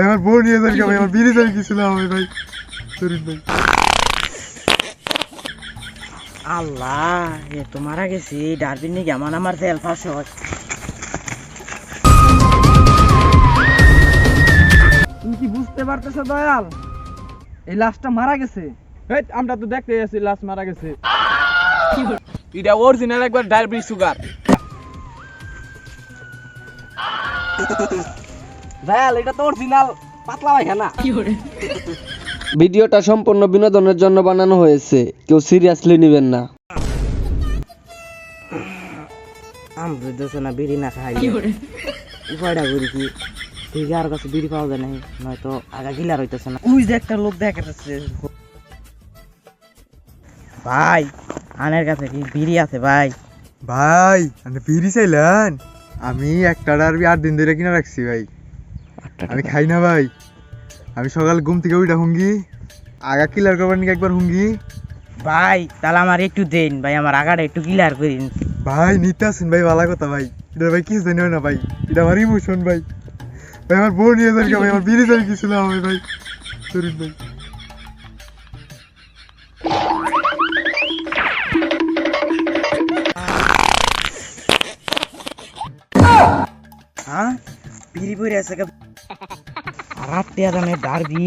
ভাই আমার বউ নিয়ে যান ভাই আমার বিড়ি যাই কিছু না হবে ভাই। শরীর ভাই। আল্লাহ এ তো মারা গেছি ডারবিন নাকি আমার আমার তেল ফাঁস হয়। তুমি কি বুঝতে পারতেছো দয়াল? এই লাশটা মারা গেছে। এই আমরা তো দেখতে আছি লাশ মারা গেছে। এটা অরিজিনাল একবার ডায়াবেটিস সুগার দয়াল এটা তো অরিজিনাল পাতলা পায়খানা ভিডিওটা সম্পূর্ণ বিনোদনের জন্য বানানো হয়েছে। কেউ সিরিয়াসলি নেবেন না। আম বুঝতেছে না বিড়ি না খাই। উপায়টা করি কি? ঠিক আর কাছে বিড়ি পাওয়া যায় নাই নয়তো আগা গিলার হইতেছে না। ওই যে একটা লোক দেখা যাচ্ছে। ভাই আনের কাছে কি বিড়ি আছে ভাই? ভাই আপনি বিড়ি চাইলেন? আমি একটা ডারবি আট দিন ধরে কিনা রাখছি ভাই। আমি খাই না ভাই। আমি সকাল ঘুম থেকে উঠা হুঙ্গি। আগা কিলার করবার নাকি একবার হুঙ্গি? ভাই তাহলে আমার একটু দেন ভাই আমার আগাটা একটু ক্লিয়ার করিন ভাই নিতে আসেন ভাই ভালো কথা ভাই। এটা ভাই কিছু জানি না ভাই। এটা আমার ইমোশন ভাই। ভাই আমার বউ নিয়ে যান ভাই? আমার বিড়ি যাই কিছু না হবে ভাই? শরীর ভাই। হ্যাঁ বিড়ি পরে আছে রাত্রে ডারবি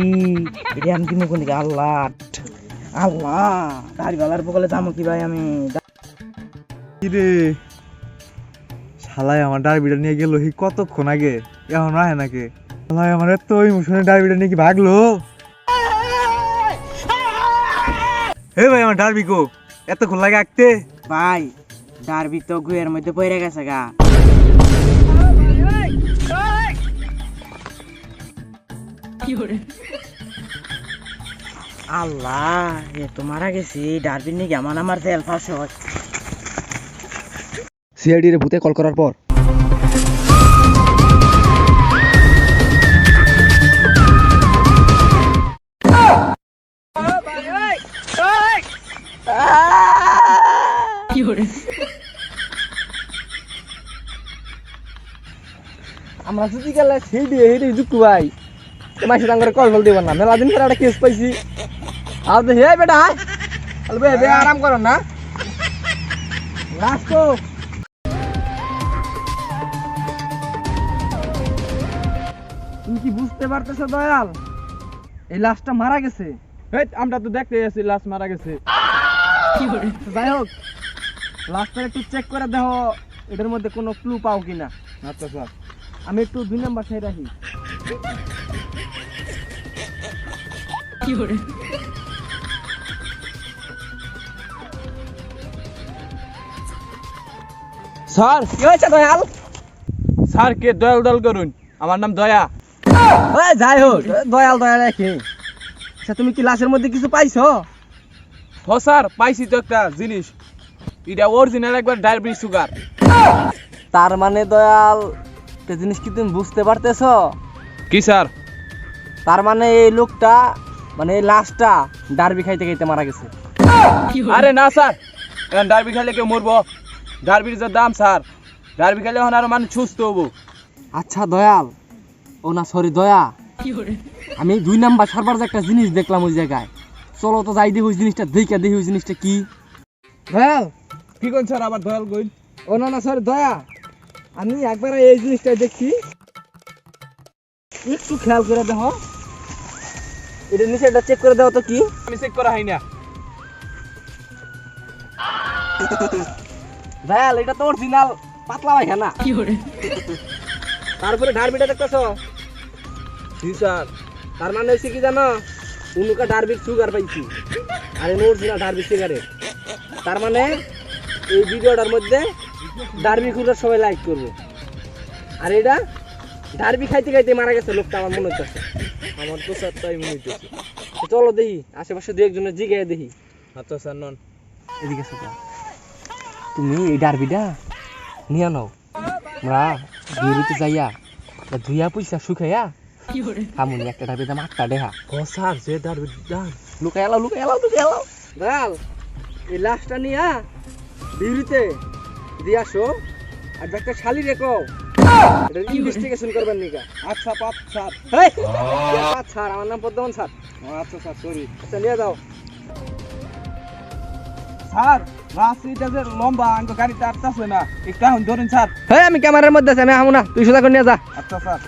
এটা আমি কিনে কোন দিকে আল্লাহ। আল্লাহ বালার বগলে যাব কি ভাই আমি? রে শালাই আমার ডারবিটা নিয়ে গেল হি কতক্ষণ আগে? এখন আহে নাকি? শালাই আমার এত ইমোশনের ডারবিটা নিয়ে কি ভাগলো? হে ভাই আমার ডারবি কো? এতক্ষণ লাগে আঁকতে? ভাই ডারবি তো গুয়ের মধ্যে পড়ে গেছে গা। আল্লাহ এ তো মারা গেছি। ডারবি নাকি আমার আমার তেল ফাঁস সিআইডি রে ভূতে কল করার পর। আমরা যদি গেলে সেই দিয়ে যুক্ত ভাই। মাসে ডাঙ্গরে কল বল দেব না। মেলা দিন পরে একটা কেস পাইছি। আর হে বেটা বে বে, আরাম করো না। তুমি কি বুঝতে দয়াল? এই লাশটা মারা গেছে। আমরা তো দেখতে আছি লাশ মারা গেছে। তো যাই হোক, লাশটা একটু চেক করে দেখো, এটার মধ্যে কোনো ক্লু পাও কিনা। আচ্ছা স্যার আমি একটু দুই নাম্বার সাইড রাখি স্যার। কি হয়েছে দয়াল? স্যার কে দয়াল দয়াল করুন? আমার নাম দয়া। যাই হোক দয়াল দয়াল রাখি আচ্ছা তুমি কি লাশের মধ্যে কিছু পাইছো? হ স্যার পাইছি তো একটা জিনিস। এটা অরিজিনাল একবার ডায়াবেটিস সুগার তার মানে দয়াল একটা জিনিস কি তুমি বুঝতে পারতেছো? কি স্যার? তার মানে এই লোকটা মানে এই লাশটা ডারবি খাইতে খাইতে মারা গেছে। আরে না স্যার এখন ডারবি খাইলে কেউ মরবো? ডারবির যে দাম স্যার ডারবি খাইলে এখন আরও মানুষ সুস্থ হব। আচ্ছা দয়াল। ও না সরি দয়া আমি দুই নাম্বার সারবার যে একটা জিনিস দেখলাম ওই জায়গায়। চলো তো যাই দেখি ওই জিনিসটা দেখে দেখি ওই জিনিসটা কি। দয়াল কি কোন স্যার আবার দয়াল কইন? ও না না সরি দয়া আমি একবার এই জিনিসটা দেখছি। একটু খেয়াল করে দেখো। এটা নিচে এটা চেক করে দাও তো কি। আমি চেক করা হয় না। দয়াল এটা তো অরিজিনাল পাতলা পায়খানা। তারপরে ডারবিটা দেখতেছ? জি স্যার। তার মানে হচ্ছে কি জানো? উনুকা ডারবির সুগার পাইছি। আর এনে অরিজিনাল ডারবি সিগারেট তার মানে এই ভিডিওটার মধ্যে ডারবি খুঁজার সবাই লাইক করবে। আর এটা ডারবি খাইতে খাইতে মারা গেছে লোকটা আমার মনে হচ্ছে আমার তো স্যার তাই মনে হইতেছে। চলো দেখি আশেপাশে দু একজনের জিগায় দেখি। আচ্ছা স্যার নন। এদিকে এসো তুমি এই ডারবিটা নিয়ে নাও। আমরা বিয়েতে যাইয়া ধুইয়া পয়সা শুকাইয়া খামুনি একটা ডারবি দাম আটটা দেহা। ও স্যার যে ডারবি দাম লুকাই এলাও লুকাই এলাও লুকাই এলাও। দয়াল এই লাশটা নিয়া বিউরিতে দিয়ে আসো। আর একটা শালি রেখো ইনভেস্টিগেশন করবেন নিকা আচ্ছা পাপ স্যার স্যার আমার নাম পদ্মন স্যার আচ্ছা স্যার সরি আচ্ছা নিয়ে যাও স্যার রাস্তাটা যে লম্বা আঙ্ক গাড়িতে আটতাছে না একটু এখন ধরুন স্যার হেই আমি ক্যামেরার মধ্যে আছি আমি আমু না তুই সোজা করে নিয়ে যা আচ্ছা স্যার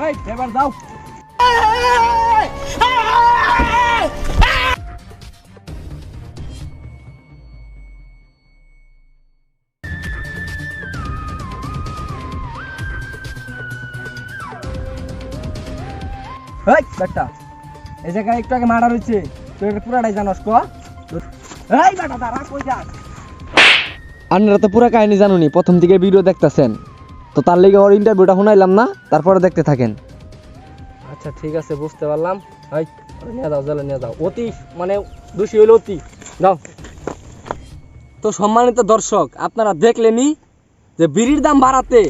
এই এবার যাও বেটা এই জায়গায় একটু আগে মার্ডার এটা পুরাটাই জানোস ক? এই বেটা দাঁড়া কই যাস? আপনারা তো পুরো কাহিনী জানুনি প্রথম থেকে ভিডিও দেখতেছেন। তো তার লেগে ওর ইন্টারভিউটা শুনাইলাম না তারপরে দেখতে থাকেন। আচ্ছা ঠিক আছে বুঝতে পারলাম। হাই নিয়ে যাও জলে নিয়ে যাও। অতি মানে দোষী হইল অতি। যাও। তো সম্মানিত দর্শক আপনারা দেখলেনই যে বিড়ির দাম বাড়াতে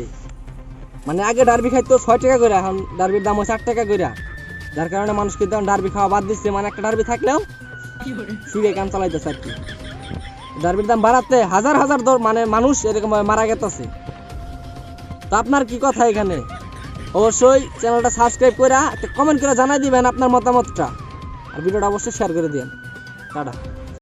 মানে আগে ডারবি খাইতো ছয় টাকা করে এখন ডারবির দাম হচ্ছে আট টাকা করে যার কারণে মানুষ কিন্তু ডার্বি খাওয়া বাদ দিচ্ছে মানে একটা ডার্বি থাকলেও সুগে কাম চালাইতেছে আর কি। ডার্বির দাম বাড়াতে হাজার হাজার দর মানে মানুষ এরকম মারা গেতেছে। তো আপনার কি কথা এখানে? অবশ্যই চ্যানেলটা সাবস্ক্রাইব করে একটা কমেন্ট করে জানাই দিবেন আপনার মতামতটা। আর ভিডিওটা অবশ্যই শেয়ার করে দিবেন। টাটা।